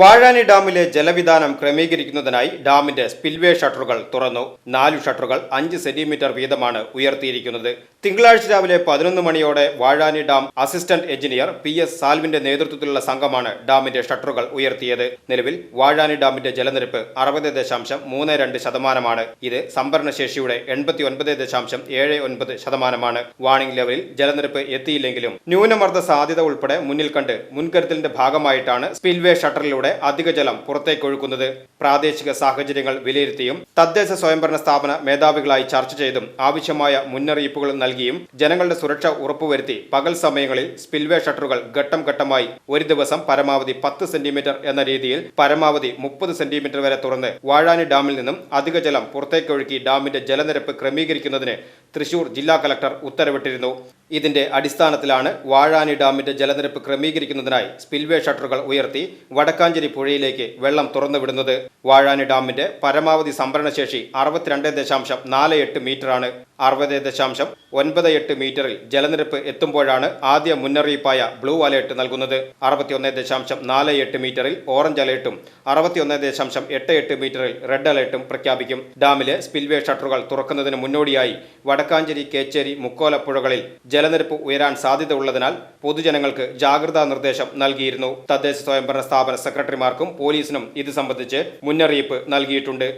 വാഴാനി ഡാമിലെ ജലവിധാനം ക്രമീകരിക്കുന്നതിനായി ഡാമിന്റെ സ്പിൽവേ ഷട്ടറുകൾ തുറന്നു. നാലു ഷട്ടറുകൾ അഞ്ച് സെന്റിമീറ്റർ വീതമാണ് ഉയർത്തിയിരിക്കുന്നത്. തിങ്കളാഴ്ച രാവിലെ പതിനൊന്ന് മണിയോടെ Vazhani dam assistant engineer P S സാൽവിന്റെ നേതൃത്വത്തിലുള്ള സംഘമാണ് ഡാമിന്റെ ഷട്ടറുകൾ ഉയർത്തിയത്. നിലവിൽ വാഴാനി ഡാമിന്റെ ജലനിരപ്പ് അറുപത് ദശാംശം മൂന്ന് രണ്ട് ശതമാനമാണ്. ഇത് സംഭരണശേഷിയുടെ എൺപത്തി ഒൻപത് ദശാംശം ഏഴ് ഒൻപത് ശതമാനമാണ്. വാണിംഗ് ലെവലിൽ ജലനിരപ്പ് എത്തിയില്ലെങ്കിലും ന്യൂനമർദ്ദ സാധ്യത ഉൾപ്പെടെ മുന്നിൽ കണ്ട് മുൻകരുതലിന്റെ ഭാഗമായിട്ടാണ് സ്പിൽവേ ഷട്ടറിലൂടെ അധിക ജലം പുറത്തേക്കൊഴുക്കുന്നത് പ്രാദേശിക സാഹചര്യങ്ങൾ വിലയിരുത്തിയും തദ്ദേശ സ്വയംഭരണ സ്ഥാപന മേധാവികളായി ചർച്ച ചെയ്തും ആവശ്യമായ മുന്നറിയിപ്പുകൾ നൽകിയും ജനങ്ങളുടെ സുരക്ഷ ഉറപ്പുവരുത്തി പകൽ സമയങ്ങളിൽ സ്പിൽവേ ഷട്ടറുകൾ ഘട്ടം ഘട്ടമായി ഒരു ദിവസം പരമാവധി പത്ത് സെന്റിമീറ്റർ എന്ന രീതിയിൽ പരമാവധി മുപ്പത് സെന്റിമീറ്റർ വരെ തുറന്ന് വാഴാനി ഡാമിൽ നിന്നും അധിക ജലം പുറത്തേക്കൊഴുക്കി ഡാമിന്റെ ജലനിരപ്പ് ക്രമീകരിക്കുന്നതിന് തൃശൂർ ജില്ലാ കലക്ടർ ഉത്തരവിട്ടിരുന്നു. ഇതിന്റെ അടിസ്ഥാനത്തിലാണ് വാഴാനി ഡാമിന്റെ ജലനിരപ്പ് ക്രമീകരിക്കുന്നതിനായി സ്പിൽവേ ഷട്ടറുകൾ ഉയർത്തി വടക്കാഞ്ചേരി പുഴയിലേക്ക് വെള്ളം തുറന്നുവിടുന്നത്. വാഴാനി ഡാമിന്റെ പരമാവധി സംഭരണശേഷി അറുപത്തിരണ്ട് ദശാംശം നാല് എട്ട് മീറ്ററാണ്. അറുപത് ദശാംശം ഒൻപത് എട്ട് മീറ്ററിൽ ജലനിരപ്പ് എത്തുമ്പോഴാണ് ആദ്യ മുന്നറിയിപ്പായ ബ്ലൂ അലേർട്ട് നൽകുന്നത്. അറുപത്തിയൊന്ന് ദശാംശം നാല് എട്ട് മീറ്ററിൽ ഓറഞ്ച് അലേർട്ടും അറുപത്തിയൊന്ന് ദശാംശം എട്ട് എട്ട് മീറ്ററിൽ റെഡ് അലേർട്ടും പ്രഖ്യാപിക്കും. ഡാമിലെ സ്പിൽവേ ഷട്ടറുകൾ തുറക്കുന്നതിന് മുന്നോടിയായി വടക്കാഞ്ചേരി കേച്ചേരി മുക്കോല പുഴകളിൽ ജലനിരപ്പ് ഉയരാൻ സാധ്യത ഉള്ളതിനാൽ പൊതുജനങ്ങൾക്ക് ജാഗ്രതാ നിർദ്ദേശം നൽകിയിരുന്നു. തദ്ദേശ സ്വയംഭരണ സ്ഥാപന സെക്രട്ടറിമാർക്കും പോലീസിനും ഇത് സംബന്ധിച്ച് മുന്നറിയിപ്പ് നൽകിയിട്ടുണ്ട്.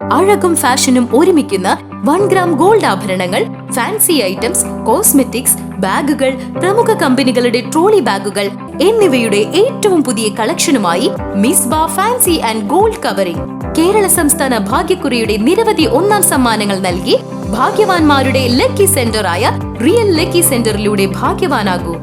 അഴകും ഫാഷനും ഒരുമിക്കുന്ന വൺ ഗ്രാം ഗോൾഡ് ആഭരണങ്ങൾ ഫാൻസി ഐറ്റംസ് കോസ്മെറ്റിക്സ് ബാഗുകൾ പ്രമുഖ കമ്പനികളുടെ ട്രോളി ബാഗുകൾ എന്നിവയുടെ ഏറ്റവും പുതിയ കളക്ഷനുമായി Misba fancy and gold covering. Kerala സംസ്ഥാന ഭാഗ്യക്കുറിയുടെ നിരവധി ഒന്നാം സമ്മാനങ്ങൾ നൽകി ഭാഗ്യവാന്മാരുടെ ലക്കി സെന്ററായ റിയൽ ലക്കി സെന്ററിലൂടെ ഭാഗ്യവാനാകൂ.